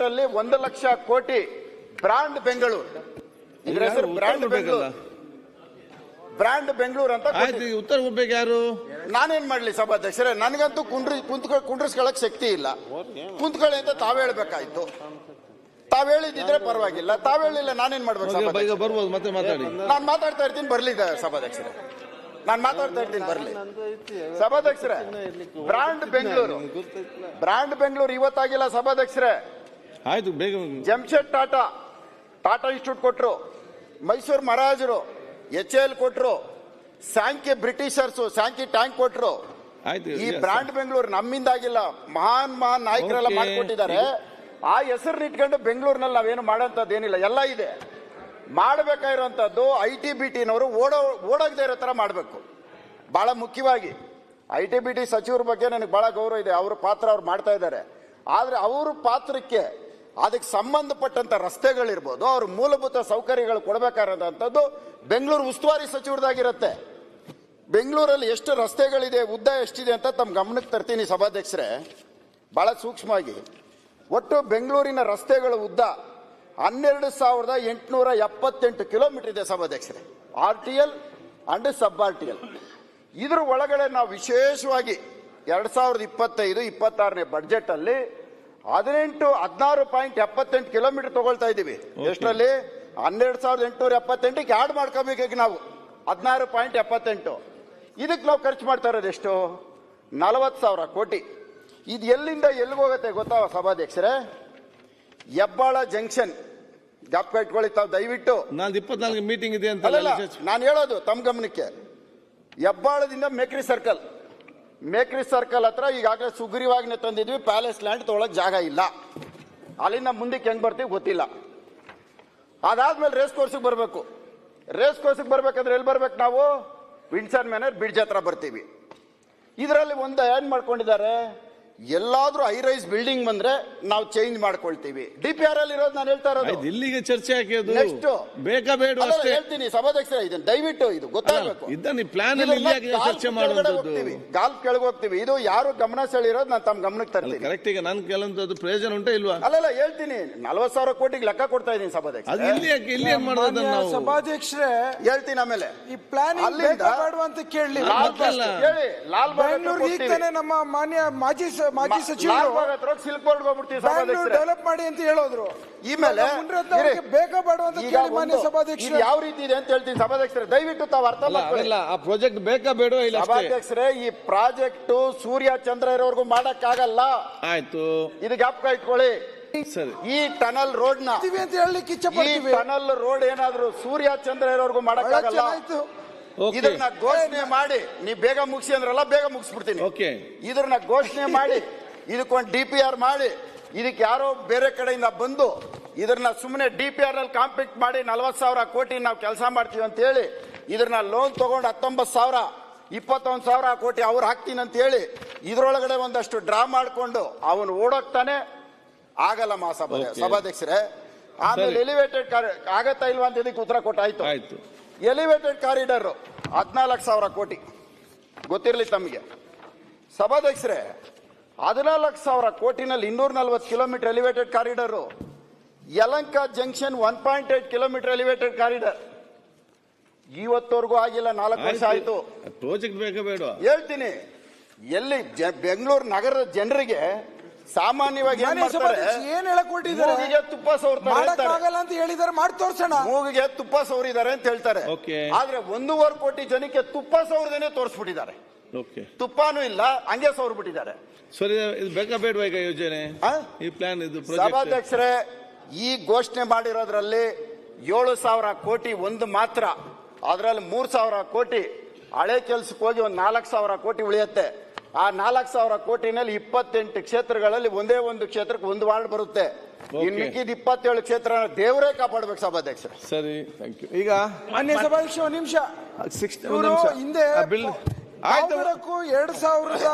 Budget ಅಲ್ಲಿ ಒಂದು ಲಕ್ಷ ಕೋಟಿ ಬ್ರಾಂಡ್ ಬೆಂಗಳೂರು. ಇದ್ರ ಹೆಸರು ಬ್ರಾಂಡ್ ಬೆಂಗಳೂರು. ಬ್ರಾಂಡ್ ಬೆಂಗಳೂರು ಅಂತ ಆಯ್ತು ಈಗ ಉತ್ತರ ಕೊಡ್ಬೇಕು ಯಾರು? ನಾನೇನ್ ಮಾಡ್ಲಿ ಸಭಾಧ್ಯಕ್ಷರೇ? ನನಗಂತೂ ಕುಂಡ್ರಿ ಕುಂತ್ಕೊ ಕುಂಡ್ರಿಸ್ಕೊಳಕ್ ಶಕ್ತಿ ಇಲ್ಲ. ಕುಂತ್ಕೊಳ್ಳಿ ಅಂತ ತಾವ್ ಹೇಳ್ಬೇಕಾಯ್ತು. ತಾವ್ ಹೇಳಿದ್ರೆ ಪರವಾಗಿಲ್ಲ. ತಾವ್ ಹೇಳಿಲ್ಲ ನಾನೇನ್ ಮಾಡ್ಬೇಕು ಈಗ ಬರ್ಬೋದು ಮತ್ತೆ ಮಾತಾಡಿ. ನಾನ್ ಮಾತಾಡ್ತಾ ಇರ್ತೀನಿ ಬರ್ಲಿ ದ- ಸಭಾಧ್ಯಕ್ಷರೇ. ನಾನ್ ಮಾತಾಡ್ತಾ ಇರ್ತೀನಿ ಬರ್ಲಿ. ಸಭಾಧ್ಯಕ್ಷರೇ ಬ್ರಾಂಡ್ ಬೆಂಗಳೂರು. ಬ್ರಾಂಡ್ ಬೆಂಗಳೂರು ಇವತ್ತಾಗಿಲ್ಲ ಸಭಾಧ್ಯಕ್ಷರೇ. ಆಯ್ತು ಬೇಗ ಜಮ್ಶೆಡ್ ಟಾಟಾ. ಟಾಟಾ ಇನ್ಸ್ಟಿಟ್ಯೂಟ್ ಕೊಟ್ರು. ಮೈಸೂರು ಮಹಾರಾಜರು ಎಚ್ ಎಲ್ ಕೊಟ್ರು. ಸ್ಯಾಂಕಿ ಬ್ರಿಟಿಷರ್ಸ್ ಸಾಂಕಿ ಟ್ಯಾಂಕ್ ಕೊಟ್ರು. ಈ ಬ್ರಾಂಡ್ ಬೆಂಗಳೂರು ನಮ್ಮಿಂದ ಆಗಿಲ್ಲ. ಮಹಾನ್ ಮಹಾನ್ ನಾಯಕರೆಲ್ಲ ಮಾಡಿಕೊಟ್ಟಿದ್ದಾರೆ. ಆ ಹೆಸರು ಇಟ್ಕೊಂಡು ಬೆಂಗಳೂರಿನಲ್ಲಿ ನಾವೇನು ಮಾಡೋಂಥದ್ದು ಏನಿಲ್ಲ ಎಲ್ಲ ಇದೆ. ಮಾಡಬೇಕಾಗಿರುವಂಥದ್ದು ಐ ಟಿ ಬಿ ಟಿನವರು ಓಡೋ ಓಡೋಗದೇ ಇರೋ ಥರ ಮಾಡಬೇಕು. ಭಾಳ ಮುಖ್ಯವಾಗಿ. ಐ ಟಿ ಬಿ ಟಿ ಸಚಿವರ ಬಗ್ಗೆ ನನಗೆ ಭಾಳ ಗೌರವ ಇದೆ. ಅವ್ರ ಪಾತ್ರ ಅವ್ರು ಮಾಡ್ತಾ ಇದ್ದಾರೆ. ಆದರೆ ಅವ್ರ ಪಾತ್ರಕ್ಕೆ ಅದಕ್ಕೆ ಸಂಬಂಧಪಟ್ಟಂತ ರಸ್ತೆಗಳಿರ್ಬೋದು, ಅವ್ರ ಮೂಲಭೂತ ಸೌಕರ್ಯಗಳು ಕೊಡಬೇಕಾದಂಥದ್ದು ಬೆಂಗಳೂರು ಉಸ್ತುವಾರಿ ಸಚಿವರದಾಗಿರುತ್ತೆ ಬೆಂಗಳೂರಲ್ಲಿ ಎಷ್ಟು ರಸ್ತೆಗಳಿದೆ, ಉದ್ದ ಎಷ್ಟಿದೆ ಅಂತ ತಮ್ಮ ಗಮನಕ್ಕೆ ತರ್ತೀನಿ ಸಭಾಧ್ಯಕ್ಷರೇ. ಬಹಳ ಸೂಕ್ಷ್ಮವಾಗಿ. ಒಟ್ಟು ಬೆಂಗಳೂರಿನ ರಸ್ತೆಗಳ ಉದ್ದ ಹನ್ನೆರಡು ಸಾವಿರದ ಎಂಟುನೂರ ಎಪ್ಪತ್ತೆಂಟು ಕಿಲೋಮೀಟರ್ ಇದೆ ಸಭಾಧ್ಯಕ್ಷರೇ. R T L and sub R T L ಇದ್ರ ಒಳಗಡೆ ನಾವು ವಿಶೇಷವಾಗಿ ಎರಡು ಸಾವಿರದ ಇಪ್ಪತ್ತೈದು, ಇಪ್ಪತ್ತಾರನೇ ಬಡ್ಜೆಟ್ ಅಲ್ಲಿ ಹದಿನೆಂಟು ಹದಿನಾರು ಪಾಯಿಂಟ್ ಎಪ್ಪತ್ತೆಂಟು ಕಿಲೋಮೀಟರ್ ತಗೊಳ್ತಾ ಇದ್ದೀವಿ. ಎಷ್ಟರಲ್ಲಿ? ಹನ್ನೆರಡು ಸಾವಿರದ ಎಂಟುನೂರ ಎಪ್ಪತ್ತೆಂಟಿಗೆ ಆಡ್ ಈಗ ನಾವು. ಹದಿನಾರು ಪಾಯಿಂಟ್ ಎಪ್ಪತ್ತೆಂಟು. ಇದಕ್ಕೆ ನಾವು ಖರ್ಚು ಮಾಡ್ತಾ ಇರೋದು ಎಷ್ಟು? ನಲವತ್ತು ಸಾವಿರ ಕೋಟಿ. ಇದು ಎಲ್ಲಿಂದ ಎಲ್ಲಿಗೆ ಹೋಗುತ್ತೆ ಗೊತ್ತಾ ಸಭಾಧ್ಯಕ್ಷರೇ? ಹೆಬ್ಬಾಳ ಜಂಕ್ಷನ್. ಜ್ಞಾಪಕ ಇಟ್ಕೊಳ್ಳಿ ತಾವು ದಯವಿಟ್ಟು. ನಾನು ಇಪ್ಪತ್ನಾಲ್ಕು ಮೀಟಿಂಗ್ ಇದೆ ಅಂತ ನಾನು ಹೇಳೋದು ತಮ್ಮ ಗಮನಕ್ಕೆ. ಹೆಬ್ಬಾಳದಿಂದ ಮೇಕ್ರಿ ಸರ್ಕಲ್ ಮೇಕ್ರಿ ಸರ್ಕಲ್ ಹತ್ರ ಈಗಾಗಲೇ ಸುಗ್ರೀವಾಜ್ಞೆ ತಂದಿದ್ವಿ. ಪ್ಯಾಲೇಸ್ ಲ್ಯಾಂಡ್ ತೊಗೊಳಕ್ ಜಾಗ ಇಲ್ಲ. ಅಲ್ಲಿಂದ ಮುಂದಕ್ಕೆ ಹೆಂಗ್ ಬರ್ತೀವಿ ಗೊತ್ತಿಲ್ಲ. ಅದಾದ್ಮೇಲೆ ರೇಸ್ ಕೋರ್ಸಿಗೆ ಬರಬೇಕು. ರೇಸ್ ಕೋರ್ಸಿಗೆ ಬರ್ಬೇಕಂದ್ರೆ ಎಲ್ಲಿ ಬರ್ಬೇಕು ನಾವು? ವಿಂಡ್ಸನ್ ಮ್ಯಾನರ್ ಬ್ರಿಡ್ಜ್ ಹತ್ರ ಬರ್ತೀವಿ. ಇದರಲ್ಲಿ ಒಂದು ಏನ್ ಮಾಡ್ಕೊಂಡಿದ್ದಾರೆ? ಎಲ್ಲಾದ್ರೂ ಹೈ ರೈಸ್ ಬಿಲ್ಡಿಂಗ್ ಬಂದ್ರೆ ನಾವು ಚೇಂಜ್ ಮಾಡ್ಕೊಳ್ತೀವಿ. ಡಿ ಪಿ ಆರ್ ಅಲ್ಲಿ ಇರೋದು ನಾನು ಹೇಳ್ತಾ ಇರೋದು. ಇಲ್ಲಿಗೆ ಚರ್ಚೆ ಹಾಕಿ ಅದು ನೆಕ್ಸ್ಟ್ ಬೇಕಾ ಬೇಡ ಅಷ್ಟೇ. ಹೇಳ್ತೀನಿ ಸಭಾಧ್ಯಕ್ಷರ ಇದನ್ನ ದಯವಿಟ್ಟು ಇದು ಗೊತ್ತಾಗಬೇಕು. ಅಲ್ಲ, ಇದನ್ನ ಪ್ಲಾನ್ ಅಲ್ಲಿ ಇಲ್ಲಿ ಯಾಕೆ ಚರ್ಚೆ ಹೋಗ್ತೀವಿ. ಗಾಲ್ಫ್ ಕೆಳಗೆ ಹೋಗ್ತೀವಿ. ಇದು ಯಾರು ಗಮನ ಸೆಳೆಯೋದು ನಾನು ತಮ್ಮ ಗಮನಕ್ಕೆ ತರ್ತೀನಿ. ಕರೆಕ್ಟ್ ಈಗ ನನ್ ಕೆಲವೊಂದು ಪ್ರಯೋಜನ ಉಂಟಾ ಇಲ್ವಾ? ಅಲ್ಲಲ್ಲ ಹೇಳ್ತೀನಿ. ನಲ್ವತ್ ಸಾವಿರ ಕೋಟಿಗೆ ಲೆಕ್ಕ ಕೊಡ್ತಾ ಇದ್ದೀನಿ ಅದು ಇಲ್ಲಿ ಯಾಕೆ ಇಲ್ಲಿ ಏನ್ ಮಾಡೋದು ನಾವು? ಸಭಾಧ್ಯಕ್ಷರೇ ಹೇಳ್ತೀನಿ ಆಮೇಲೆ. ಈ ಪ್ಲಾನ್ ಅಲ್ಲಿಂದ ಬೇಕಾ ಅಂತ ಕೇಳಲಿ ಲಾಲ್ ಬಾಗ್ ಹೇಳಿ ಲಾಲ್ ಬಾಗ್ ನಮ್ಮ ಮಾನ್ಯ ಮಾಜಿ ಮಾಜಿ ಸಚಿವರು ಡೆವಲಪ್ ಮಾಡಿ ಅಂತ ಹೇಳೋದ್ರು. ಈ ಮೇಲೆ ಬೇಕಾ ಬೇಡ ಅಂತ ಕೇಳಿ ಮಾನ್ಯ ಸಭಾಧ್ಯಕ್ಷ ಸಭಾಧ್ಯಕ್ಷರು. ಇದು ಯಾವ ರೀತಿ ಇದೆ ಅಂತ ಹೇಳ್ತೀನಿ ಸಭಾಧ್ಯಕ್ಷರ. ದಯವಿಟ್ಟು ತಾವು ಅರ್ಥ ಅದೆಲ್ಲ ಆ ಪ್ರಾಜೆಕ್ಟ್ ಬೇಕಾ ಬೇಡ ಇಲ್ಲ ಸಭಾಧ್ಯಕ್ಷರೇ ಈ ಪ್ರಾಜೆಕ್ಟ್ ಸೂರ್ಯ ಚಂದ್ರ ಇರೋವರೆಗೂ ಮಾಡಕ್ಕಾಗಲ್ಲ. ಆಯ್ತು. ಇದು ಜ್ಞಾಪಕ ಇಟ್ಕೊಳ್ಳಿ ಸರಿ. ಈ ಟನಲ್ ರೋಡ್ನ ಅಂತ ಹೇಳಲಿಕ್ಕೆ ಈ ಟನಲ್ ರೋಡ್ ಏನಾದ್ರು ಸೂರ್ಯ ಚಂದ್ರ ಇರೋವರೆಗೂ ಮಾಡಕ್ ಮಾಡಕ್ಕಾಗಲ್ಲ? ಇದನ್ನ ಘೋಷಣೆ ಮಾಡಿ ನೀ ಬೇಗ ಮುಗಿಸಿ ಅಂದ್ರಲ್ಲ ಬೇಗ ಮುಗಿಸ್ಬಿಡ್ತೀನಿ. ಓಕೆ ಇದ್ರನ್ನ ಘೋಷಣೆ ಮಾಡಿ ಇದಕ್ಕೊಂದು ಡಿ ಪಿ ಆರ್ ಮಾಡಿ ಇದಕ್ಕೆ ಯಾರೋ ಬೇರೆ ಕಡೆಯಿಂದ ಬಂದು ಇದನ್ನ ಸುಮ್ಮನೆ ಡಿ ಪಿ ಆರ್ ಅಲ್ಲಿ ಕಾಂಪ್ಲೀಟ್ ಮಾಡಿ ನಲ್ವತ್ತು ಸಾವಿರ ಕೋಟಿ ನಾವು ಕೆಲಸ ಮಾಡ್ತೀವಿ ಅಂತ ಹೇಳಿ ಇದನ್ನ ಲೋನ್ ತಗೊಂಡು ಹತ್ತೊಂಬತ್ತು ಸಾವಿರ ಇಪ್ಪತ್ತೊಂದು ಸಾವಿರ ಕೋಟಿ ಅವ್ರು ಹಾಕ್ತೀನಿ ಅಂತ ಹೇಳಿ ಇದ್ರೊಳಗಡೆ ಒಂದಷ್ಟು ಡ್ರಾ ಮಾಡಿಕೊಂಡು ಅವನು ಓಡೋಗ್ತಾನೆ ಆಗಲ್ಲ ಮಾ ಸಭಾ ಸಭಾಧ್ಯಕ್ಷರೇ. ಆಮೇಲೆ. ಎಲಿವೇಟೆಡ್ ಆಗತ್ತಾ ಇಲ್ವಾ ಅಂತ ಇದಕ್ಕೆ ಉತ್ತರ ಕೊಟ್ಟಾಯ್ತು. ಆಯ್ತು. ಎಲಿವೇಟೆಡ್ ಕಾರಿಡಾರ್ ಹದಿನಾಲ್ಕು ಸಾವಿರ ಕೋಟಿ. ಗೊತ್ತಿರಲಿ ತಮಗೆ ಸಭಾಧ್ಯಕ್ಷರೇ ಹದಿನಾಲ್ಕು ಸಾವಿರ ಕೋಟಿನಲ್ಲಿ ಇನ್ನೂರ ನಲ್ವತ್ತು kilometre elevated corridor. Yelahanka junction one point eight kilometre elevated corridor. ಇವತ್ತವರೆಗೂ ಆಗಿಲ್ಲ ನಾಲ್ಕು ವರ್ಷ ಆಯ್ತು. ಪ್ರಾಜೆಕ್ಟ್ ಬೇಡ. ಹೇಳ್ತೀನಿ ಎಲ್ಲಿ ಬೆಂಗಳೂರು ನಗರದ ಜನರಿಗೆ ಸಾಮಾನ್ಯವಾಗಿ ಏನ್ ಮಾಡ್ತಾರೆ? ಏನ್ ಹೇಳಕ್ ಹೊರಟಿದ್ದಾರೆ ಮೂಗಿಗೆ ತುಪ್ಪ ಸವರ್ತಾರೆ. ಆಗಲ್ಲ ಅಂತ ಹೇಳಿದಾರೆ ಮಾಡಿ ತೋರ್ಸೋಣ. ಮೂಗಿಗೆ ತುಪ್ಪ ಸವರಿದ್ದಾರೆ ಅಂತ ಹೇಳ್ತಾರೆ. ಆದ್ರೆ ಒಂದೂವರೆ ಕೋಟಿ ಜನಕ್ಕೆ ತುಪ್ಪ ಸವರದೇನೆ ತೋರಿಸ್ಬಿಟ್ಟಿದ್ದಾರೆ. ಓಕೆ. ತುಪ್ಪನೂ ಇಲ್ಲ ಹಂಗೆ ಸವರ್ಬಿಟ್ಟಿದ್ದಾರೆ. ಸರಿ ಇದು ಬೇಕಾ ಬೇಡವಾ ಈಗ ಯೋಜನೆ? ಆ? ಈ ಪ್ಲಾನ್ ಇದು ಪ್ರಾಜೆಕ್ಟ್ ಸಭಾಧ್ಯಕ್ಷರೇ ಈ ಘೋಷಣೆ ಮಾಡಿರೋದ್ರಲ್ಲಿ ಏಳು ಸಾವಿರ ಕೋಟಿ ಒಂದು ಮಾತ್ರ. ಅದರಲ್ಲಿ ಮೂರ್ ಸಾವಿರ ಕೋಟಿ ಹಳೆ ಕೆಲ್ಸಕ್ಕೆ ಹೋಗಿ ಒಂದು ನಾಲ್ಕು ಸಾವಿರ ಕೋಟಿ ಉಳಿಯುತ್ತೆ. ಆ ನಾಲ್ಕು ಸಾವಿರ ಕೋಟಿನಲ್ಲಿ ಇಪ್ಪತ್ತೆಂಟು ಕ್ಷೇತ್ರಗಳಲ್ಲಿ ಒಂದೇ ಒಂದು ಕ್ಷೇತ್ರಕ್ಕೆ ಒಂದು ವಾರ್ಡ್ ಬರುತ್ತೆ. ಮಿಕ್ಕಿದ ಇಪ್ಪತ್ತೇಳು ಕ್ಷೇತ್ರ ದೇವರೇ ಕಾಪಾಡ್ಬೇಕು ಸಭಾಧ್ಯಕ್ಷ ಸರಿ ಥ್ಯಾಂಕ್ ಯು ಈಗ ಮಾನ್ಯ ಸಭಾಧ್ಯಕ್ಷ ಒಂದ್ ನಿಮಿಷ. ಸಿಕ್ಸ್ ಹಿಂದೆ ಬಿಲ್ ಆಯ್ತು. ಎರಡ್ ಸಾವಿರದ